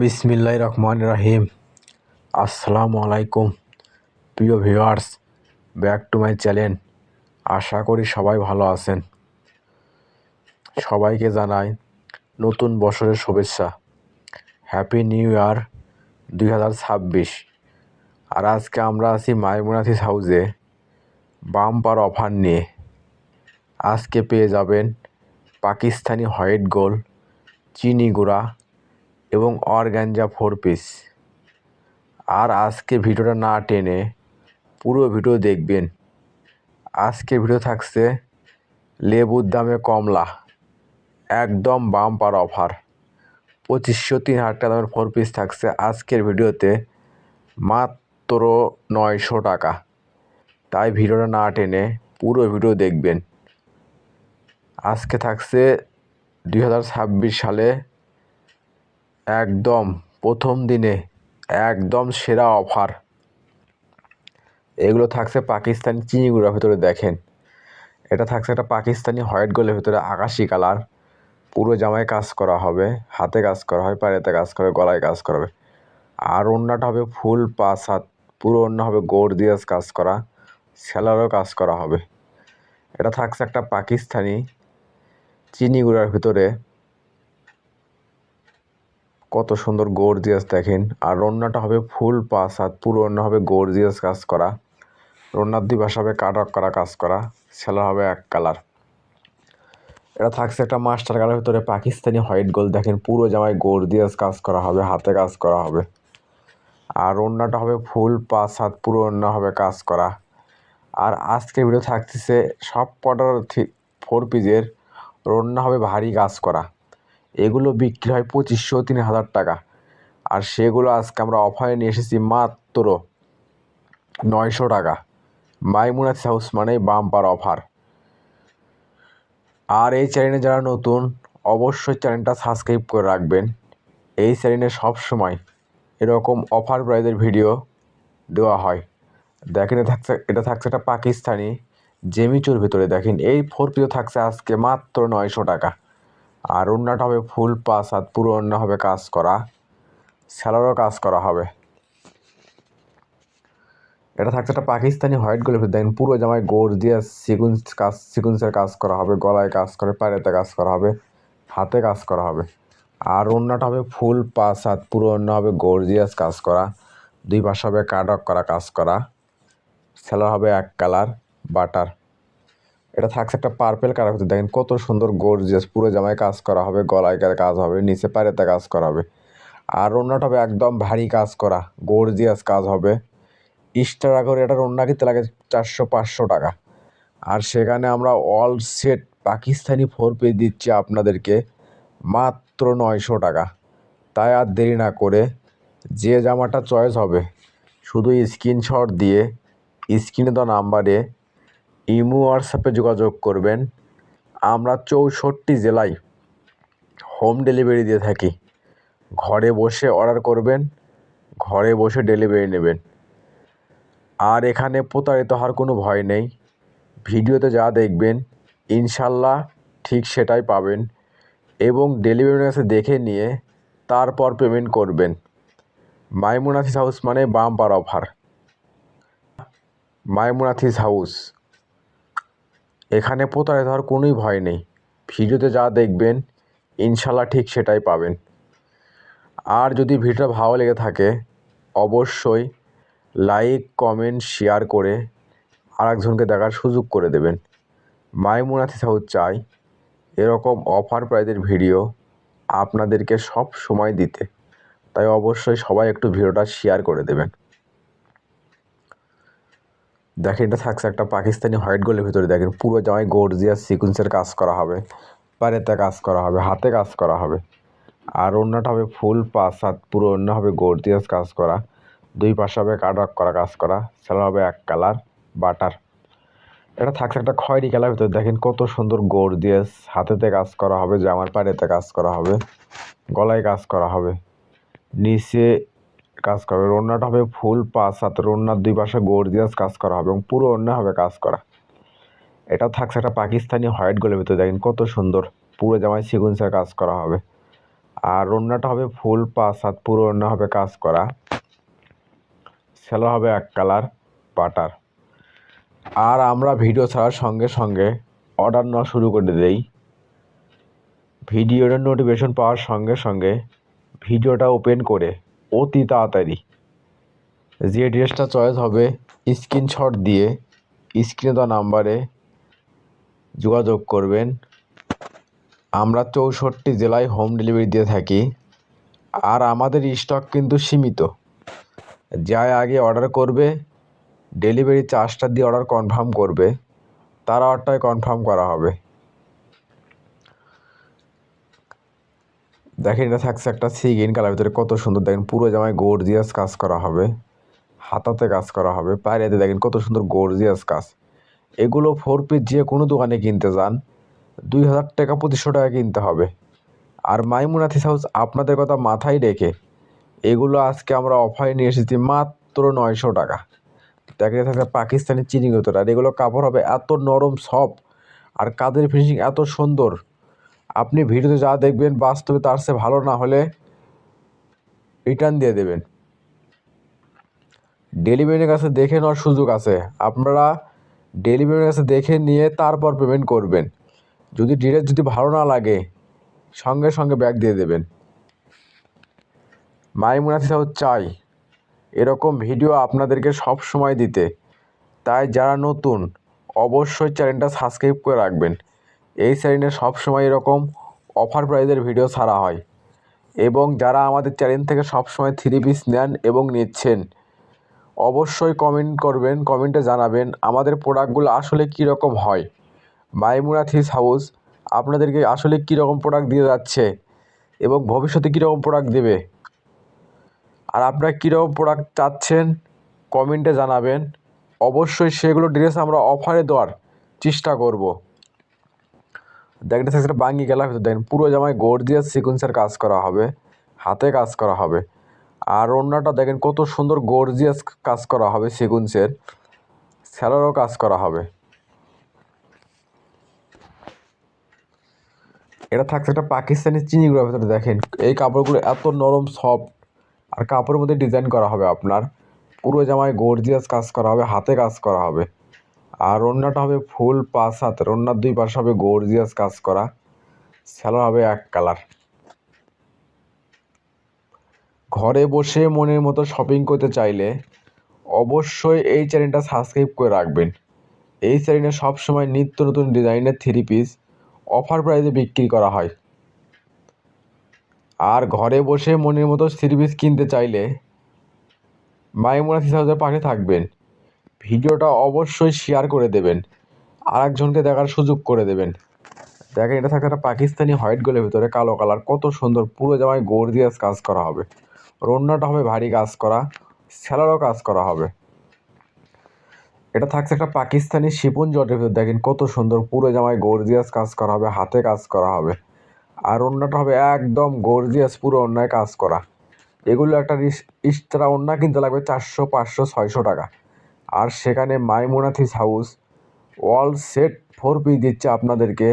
বিসমিল্লাহ রহমান রাহিম। আসসালামু আলাইকুম। প্রিয় viewers, back to my channel. আশা করি সবাই ভালো আছেন। সবাইকে জানাই নতুন বছরের শুভেচ্ছা। হ্যাপি নিউ ইয়ার দুই হাজার ছাব্বিশ। আর আজকে আমরা আছি মাইমুনাথিস হাউসে বাম্পার অফার নিয়ে। আজকে পেয়ে যাবেন পাকিস্তানি হোয়াইট গোল চিনি গুঁড়া এবং অরগ্যাঞ্জা ফোর পিস। আর আজকে ভিডিওটা না টেনে পুরো ভিডিও দেখবেন। আজকে ভিডিও থাকছে লেবুর দামে কমলা। একদম বাম্পার অফার। পঁচিশশো, তিন হাজার টাকা দামের ফোর পিস থাকছে আজকের ভিডিওতে মাত্র নয়শো টাকা। তাই ভিডিওটা না টেনে পুরো ভিডিও দেখবেন। আজকে থাকছে দুই হাজার ছাব্বিশ সালে একদম প্রথম দিনে একদম সেরা অফার এগুলো থাকছে পাকিস্তানি চিনিগুলোর ভেতরে দেখেন। এটা থাকছে একটা পাকিস্তানি হোয়াইট গোলের ভেতরে আকাশি কালার। পুরো জামায় কাজ করা হবে, হাতে কাজ করা হয় পায়েতে কাজ করে গলায় কাজ করা হবে। আর অন্যটা হবে ফুল পাঁচ হাত, পুরো অন্য হবে গোড় দিয়ে কাজ করা, সেলারও কাজ করা হবে। এটা থাকছে একটা পাকিস্তানি চিনি গুঁড়ার ভিতরে কত সুন্দর গর্জিয়াস দেখেন। আর রন্নাটা হবে ফুল পাঁচ হাত পুরো অন্য হবে গর্জিয়াস কাজ করা। রন্নার দুই পাশে হবে কাটক করা কাজ করা সেলার হবে এক কালার এটা থাকছে একটা মাস্টার কালার ভিতরে পাকিস্তানি হোয়াইট গোল দেখেন পুরো জামায় গর্জিয়াস কাজ করা হবে, হাতে কাজ করা হবে। আর অন্যটা হবে ফুল পাঁচ হাত পুরো অন্য হবে কাজ করা। আর আজকে ভিডিও থাকতেছে সব কটার ফোর পিজের রন্না হবে ভারী কাজ করা। এগুলো বিক্রি হয় পঁচিশশো, তিন হাজার টাকা। আর সেগুলো আজকে আমরা অফারে নিয়ে এসেছি মাত্র নয়শো টাকা। মাইমুনাথ হাউস মানেই বাম্পার অফার আর এই চ্যানেলে যারা নতুন, অবশ্যই চ্যানেলটা সাবস্ক্রাইব করে রাখবেন। এই চ্যানেলে সবসময় এরকম অফার প্রাইজের ভিডিও দেওয়া হয়। দেখেন থাকছে, এটা থাকছে একটা পাকিস্তানি জেমিচুর ভিতরে। দেখেন, এই ফোর পিও থাকছে আজকে মাত্র নয়শো টাকা। আর অন্যটা হবে ফুল পাস হাত পুরো অন্য হবে কাজ করা, স্যালারও কাজ করা হবে। এটা থাকছে একটা পাকিস্তানি হোয়াইট গোলের দেখেন, পুরো জামায় গোড় দিয়ে সিকুন্স কাজ সিকুন্সের কাজ করা হবে, গলায় কাজ করে, পায়েতে কাজ করা হবে, হাতে কাজ করা হবে। আর অন্যটা হবে ফুল পাস হাত পুরো অন্য হবে গর্জিয়াস কাজ করা, দুই পাশে হবে কাটক করা, কাজ করা। সেলার হবে এক কালার, বাটার। এটা থাকছে একটা পার্পেল কালার ভিতরে দেখেন কত সুন্দর গর্জিয়াস পুরো জামায় কাজ করা হবে, গলায় কাজ হবে, নিচে পায়েতে কাজ করা হবে। আর অন্যটা হবে একদম ভারী কাজ করা গর্জিয়াস কাজ হবে। স্টার করে এটা অন্য কিনতে লাগে চারশো, পাঁচশো টাকা। আর সেখানে আমরা all set Pakistani four piece দিচ্ছি আপনাদেরকে, মাত্র নয়শো টাকা। তাই আর দেরি না করে যে জামাটা চয়েস হবে, শুধু স্ক্রিনশট দিয়ে স্ক্রিনে দেওয়া নাম্বারে ইমো হোয়াটসঅ্যাপে যোগাযোগ করবেন। আমরা চৌষট্টি জেলায় হোম ডেলিভারি দিয়ে থাকি। ঘরে বসে অর্ডার করবেন, ঘরে বসে ডেলিভারি নেবেন। আর এখানে প্রতারিত হওয়ার কোনো ভয় নেই। ভিডিওতে যা দেখবেন, ইনশাল্লাহ ঠিক সেটাই পাবেন এবং ডেলিভারি কাছে দেখে নিয়ে তারপর পেমেন্ট করবেন। মাইমুনাথিস হাউস মানে বাম্পার অফার। মাইমুনাথিস হাউস। এখানে প্রতারিত হওয়ার কোনোই ভয় নেই। ভিডিওতে যা দেখবেন, ইনশাল্লাহ ঠিক সেটাই পাবেন। আর যদি ভিডিওটা ভালো লেগে থাকে, অবশ্যই লাইক, কমেন্ট, শেয়ার করে আরেকজনকে দেখার সুযোগ করে দেবেন। মাইমুনাথি সাউথ চাই, এরকম অফার প্রাইজের ভিডিও আপনাদেরকে সব সময় দিতে। তাই অবশ্যই সবাই একটু ভিডিওটা শেয়ার করে দেবেন। দেখেন, এটা থাকছে একটা পাকিস্তানি হোয়াইট গোলের ভিতরে। দেখেন, পুরো জামায় গর্জিয়াস সিকুয়েন্সের কাজ করা হবে, পারেতে কাজ করা হবে, হাতে কাজ করা হবে। আর অন্যটা হবে ফুল পাঁচ হাত পুরো অন্য হবে গর্জিয়াস কাজ করা। দুই পাশে হবে কাটক করা, কাজ করা। সেলা হবে এক কালার, বাটার। এটা থাকছে একটা খয়েরি কালার ভিতরে। দেখেন, কত সুন্দর গর্জিয়াস হাতেতে কাজ করা হবে, জামার পায়েতে কাজ করা হবে, গলায় কাজ করা হবে। নিচে কাজ করা। হবে হবে ফুল পাঁচ হাত রন্নার দুই পাশে গর্জিয়াস কাজ করা হবে এবং পুরো অন্য হবে কাজ করা। এটা থাকছে একটা পাকিস্তানি হোয়াইট গোলের ভিতরে, দেখেন কত সুন্দর। পুরো জামায় সিকুয়েন্সের কাজ করা হবে। আর ওড়নাটা হবে ফুল পাঁচ হাত পুরো ওড়না হবে কাজ করা। সেলো হবে এক কালার বাটার। আর আমরা ভিডিও ছাড়ার সঙ্গে সঙ্গে অর্ডার নেওয়া শুরু করে দেই। ভিডিওটার নোটিফিকেশন পাওয়ার সঙ্গে সঙ্গে ভিডিওটা ওপেন করে অতি তাড়াতাড়ি। যে ড্রেসটা চয়েস হবে স্ক্রিনশট দিয়ে স্ক্রিনে দেওয়া নাম্বারে যোগাযোগ করবেন। আমরা চৌষট্টি জেলায় হোম ডেলিভারি দিয়ে থাকি আর আমাদের স্টক কিন্তু সীমিত। যাই আগে অর্ডার করবে ডেলিভারি চার্জটা দিয়ে অর্ডার কনফার্ম করবে, তার অর্ডারটাই কনফার্ম করা হবে। দেখেন এটা থাকছে একটা সি গ্রিন কালার ভিতরে কত সুন্দর, দেখেন পুরো জামায় গর্জিয়াস কাজ করা হবে। হাতাতে কাজ করা হবে, পায়রাতে দেখেন কত সুন্দর গর্জিয়াস কাজ। এগুলো ফোর পিস যে কোনো দোকানে কিনতে যান, দুই হাজার টাকা পঁচিশশো টাকা কিনতে হবে। আর মাইমুনাথিস হাউস আপনাদের কথা মাথায় রেখে, এগুলো আজকে আমরা অফারে নিয়ে এসেছি মাত্র নয়শো টাকা। দেখা যাচ্ছে পাকিস্তানি চিনি আর এগুলো কাপড় হবে এত নরম সফট আর কাদের ফিনিশিং এত সুন্দর। আপনি ভিডিওতে যা দেখবেন বাস্তবে তার সে ভালো না হলে রিটার্ন দিয়ে দেবেন। ডেলিভারির কাছে দেখে নেওয়ার সুযোগ আছে। আপনারা ডেলিভারির কাছে দেখে নিয়ে তারপর পেমেন্ট করবেন। যদি ডিরেক্ট যদি ভালো না লাগে, সঙ্গে সঙ্গে ব্যাগ দিয়ে দেবেন। মাই মাইমুনাথি সাহেব চাই, এরকম ভিডিও আপনাদেরকে সব সময় দিতে। তাই যারা নতুন, অবশ্যই চ্যানেলটা সাবস্ক্রাইব করে রাখবেন। এই চ্যানেলে সবসময় এরকম অফার প্রাইজের ভিডিও ছাড়া হয়। এবং যারা আমাদের চ্যানেল থেকে সবসময় থ্রি পিস নেন এবং নিচ্ছেন, অবশ্যই কমেন্ট করবেন কমেন্টে জানাবেন আমাদের প্রোডাক্টগুলো আসলে কীরকম হয়। মাইমুনা থিস হাউস আপনাদেরকে আসলে কীরকম প্রোডাক্ট দিয়ে যাচ্ছে এবং ভবিষ্যতে কীরকম প্রোডাক্ট দেবে। আর আপনারা কীরকম প্রোডাক্ট চাচ্ছেন কমেন্টে জানাবেন। অবশ্যই সেগুলো ড্রেস আমরা অফারে দেওয়ার চেষ্টা করব। দেখতে থাকছে বাঙ্গি গেলা ভিতর। দেখেন, পুরো জামায় গর্জিয়াস সিকুয়েন্সের কাজ করা হবে, হাতে কাজ করা হবে। আর অন্যটা দেখেন, কত সুন্দর গর্জিয়াস কাজ করা হবে সিকুয়েন্সের স্যালারও কাজ করা হবে। এটা থাকছে একটা পাকিস্তানি চিনিগুলোর ভিতরে, দেখেন। এই কাপড়গুলো এত নরম সফট আর কাপড়ের মধ্যে ডিজাইন করা হবে আপনার। পুরো জামায় গর্জিয়াস কাজ করা হবে, হাতে কাজ করা হবে। আর অন্যটা হবে ফুল পাঁচ হাতের অন্যার দুই পাশে হবে গর্জিয়াস কাজ করা। স্যালো হবে এক কালার ঘরে বসে মনের মতো শপিং করতে চাইলে অবশ্যই এই চ্যানেলটা সাবস্ক্রাইব করে রাখবেন। এই চ্যানেলে সবসময় নিত্য নতুন ডিজাইনের থ্রি পিস অফার প্রাইসে বিক্রি করা হয়। আর ঘরে বসে মনের মতো থ্রি পিস কিনতে চাইলে মাইমুনা থ্রি হাউসের পাশে থাকবেন। ভিডিওটা অবশ্যই শেয়ার করে দেবেন। আর একজনকে দেখার সুযোগ করে দেবেন। দেখেন, এটা থাকে একটা পাকিস্তানি হোয়াইট গোলের ভিতরে কালো কালার কত সুন্দর, পুরো জামায় গর্জিয়াস কাজ করা হবে। রন্নাটা হবে ভারী কাজ করা স্যালারও কাজ করা হবে। এটা থাকছে একটা পাকিস্তানি শিপন জটের ভিতর, দেখেন কত সুন্দর, পুরো জামায় গর্জিয়াস কাজ করা হবে, হাতে কাজ করা হবে। আর অন্যটা হবে একদম গর্জিয়াস পুরো অন্যায় কাজ করা। এগুলো একটা ইস্তারা অন্যা কিনতে লাগবে চারশো, পাঁচশো, ছয়শো টাকা। আর সেখানে Maimonathis house. All set four piece দিচ্ছে আপনাদেরকে,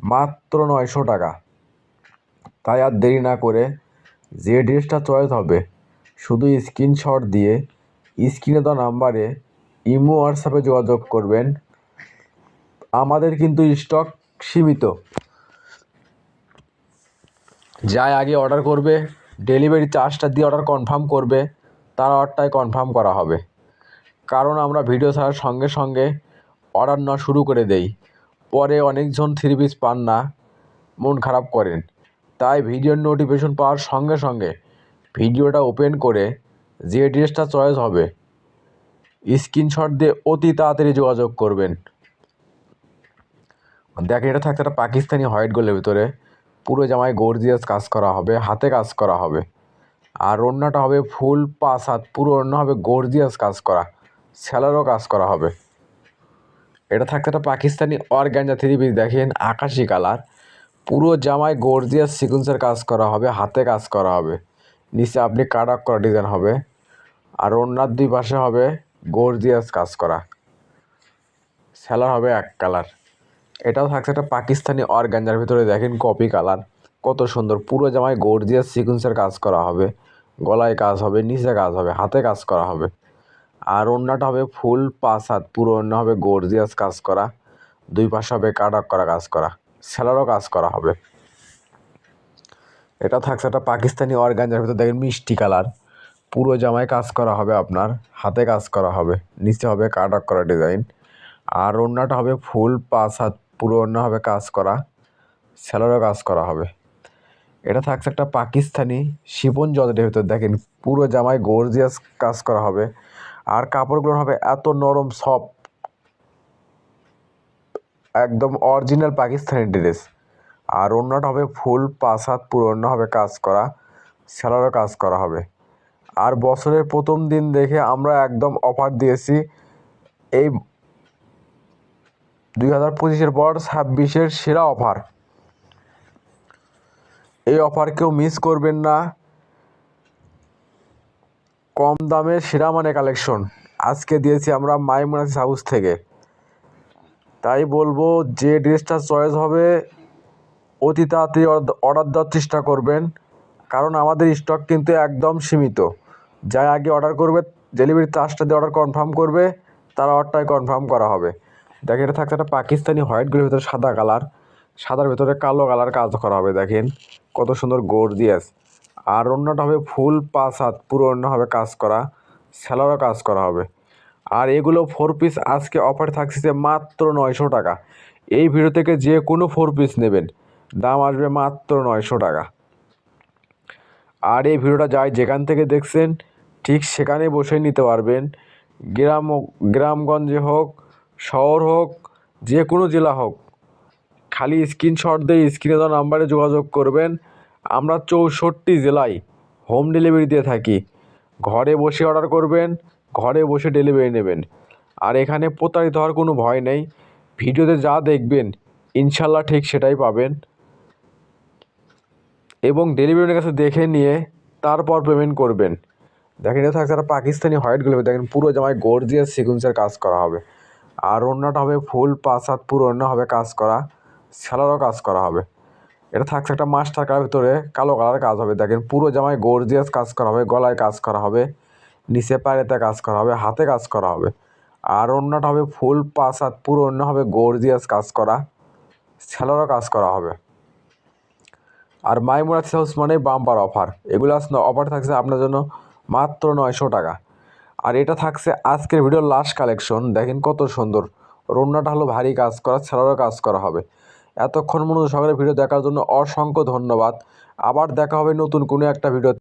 মাত্র নয়শো টাকা। তাই আর দেরি না করে যে ড্রেসটা চয়েস হবে, শুধু স্ক্রিনশট দিয়ে স্ক্রিনে দেওয়া নাম্বারে ইমো, হোয়াটসঅ্যাপে যোগাযোগ করবেন। আমাদের কিন্তু স্টক সীমিত। যাই আগে অর্ডার করবে, ডেলিভারি চার্জটা দিয়ে অর্ডার কনফার্ম করবে, তার অর্ডারটাই কনফার্ম করা হবে। কারণ আমরা ভিডিও ছাড়ার সঙ্গে সঙ্গে অর্ডার নেওয়া শুরু করে দেই। পরে অনেকজন থ্রি পিস পান না, মন খারাপ করেন। তাই ভিডিওর নোটিফিকেশন পাওয়ার সঙ্গে সঙ্গে ভিডিওটা ওপেন করে যে ড্রেসটা চয়েস হবে স্ক্রিনশট দিয়ে অতি তাড়াতাড়ি যোগাযোগ করবেন। দেখেন এটা থাকছে একটা পাকিস্তানি হোয়াইট গোলের ভিতরে পুরো জামায় গর্জিয়াস কাজ করা হবে, হাতে কাজ করা হবে। আর অন্যটা হবে ফুল পাঁচ হাত, পুরো অন্য হবে গর্জিয়াস কাজ করা। স্যালারও কাজ করা হবে। এটা থাকছে একটা পাকিস্তানি অর্গ্যাঞ্জা থ্রি পিস। দেখেন, আকাশি কালার। পুরো জামায় গর্জিয়াস সিকুন্সের কাজ করা হবে, হাতে কাজ করা হবে। নিচে আপনি কাটাক করা ডিজাইন হবে। আর অন্যার দুই পাশে হবে গর্জিয়াস কাজ করা। স্যালার হবে এক কালার। এটাও থাকছে একটা পাকিস্তানি অর্গ্যাঞ্জার ভিতরে। দেখেন কপি কালার। কত সুন্দর। পুরো জামায় গর্জিয়াস সিকুন্সের কাজ করা হবে। গলায় কাজ হবে, নিচে কাজ হবে, হাতে কাজ করা হবে। আর ওড়নাটা হবে ফুল পাঁচ হাত পুরো ওড়না হবে গর্জিয়াস কাজ করা। দুই পাশে হবে কাটাক করা কাজ করা সেলারও কাজ করা হবে। এটা থাকছে একটা পাকিস্তানি অর্গানজার ভিতর, দেখেন মিষ্টি কালার। পুরো জামায় কাজ করা হবে আপনার, হাতে কাজ করা হবে, নিচে হবে কাটাক করা ডিজাইন। আর ওড়নাটা হবে ফুল পাঁচ হাত পুরো ওড়না হবে কাজ করা সেলারও কাজ করা হবে। এটা থাকছে একটা পাকিস্তানি শিপন জলের ভিতর, দেখেন পুরো জামায় গর্জিয়াস কাজ করা হবে। আর কাপড়গুলো হবে এত নরম সফট একদম অরিজিনাল পাকিস্তানি ড্রেস আর অন্যটা হবে ফুল পাঁচ হাত পুরো হবে কাজ করা সেলারও কাজ করা হবে। আর বছরের প্রথম দিন দেখে আমরা একদম অফার দিয়েছি এই দুই হাজার পঁচিশের পর ছাব্বিশের সেরা অফার এই অফার কেউ মিস করবেন না। কম দামে সেরা মানে কালেকশন আজকে দিয়েছি আমরা মাইমুনাসিস হাউস থেকে। তাই বলব, যে ড্রেসটা চয়েস হবে, অতি তাড়াতাড়ি অর্ডার দেওয়ার চেষ্টা করবেন। কারণ আমাদের স্টক কিন্তু একদম সীমিত। যাই আগে অর্ডার করবে ডেলিভারি চার্জটা দিয়ে অর্ডার কনফার্ম করবে, তারা অর্ডারটাই কনফার্ম করা হবে। দেখেন, এটা থাকছে একটা পাকিস্তানি হোয়াইটগুলোর ভিতরে সাদা কালার সাদার ভিতরে কালো কালার কাজ করা হবে, দেখেন। কত সুন্দর গর্জিয়াস আর অন্যটা হবে ফুল পাঁচ হাত পুরো অন্য হবে কাজ করা স্যালারও কাজ করা হবে। আর এগুলো ফোর পিস আজকে অফার থাকছে মাত্র নয়শো টাকা। এই ভিডিও থেকে যে কোনো ফোর পিস নেবেন। দাম আসবে মাত্র নয়শো টাকা। আর এই ভিডিওটা যাই যেখান থেকে দেখছেন, ঠিক সেখানে বসে নিতে পারবেন। গ্রাম, গ্রামগঞ্জে হোক, শহর হোক, যে কোনো জেলা হোক। খালি স্ক্রিনশট দিয়ে স্ক্রিনে দেওয়া নাম্বারে যোগাযোগ করবেন। আমরা চৌষট্টি জেলায় হোম ডেলিভারি দিয়ে থাকি। ঘরে বসে অর্ডার করবেন, ঘরে বসে ডেলিভারি নেবেন। আর এখানে প্রতারিত হওয়ার কোনো ভয় নেই। ভিডিওতে যা দেখবেন, ইনশাল্লাহ ঠিক সেটাই পাবেন। এবং ডেলিভারির কাছে দেখে নিয়ে তারপর পেমেন্ট করবেন। দেখেন, এটা থাকছে একটা পাকিস্তানি হোয়াইটগুলো দেখেন, পুরো জামায় গর্জিয়াস সিকুয়েন্সের কাজ করা হবে। আর অন্যটা হবে ফুল পাঁচ হাত পুরো অন্য হবে কাজ করা। সেলারও কাজ করা হবে। এটা থাকছে একটা মাস্টার কালার ভিতরে কালো কালার কাজ হবে। দেখেন পুরো জামায় গর্জিয়াস কাজ করা হবে, গলায় কাজ করা হবে, নিচে পায়েতে কাজ করা হবে, হাতে কাজ করা হবে। আর অন্যটা হবে ফুল পাঁচ হাত পুরো অন্য হবে গর্জিয়াস কাজ করা সেলারও কাজ করা হবে। আর মাইমুরাজ হাউস মানে বাম্পার অফার। এগুলো অফার থাকছে আপনার জন্য মাত্র নয়শো টাকা। আর এটা থাকছে আজকের ভিডিওর লাস্ট কালেকশন। দেখেন কত সুন্দর। রোনাটা হলো ভারী কাজ করা ছাড়ারও কাজ করা হবে। এতক্ষণ মনোযোগ সকালে ভিডিও দেখার জন্য অসংখ্য ধন্যবাদ। আবার দেখা হবে নতুন কোনো একটা ভিডিও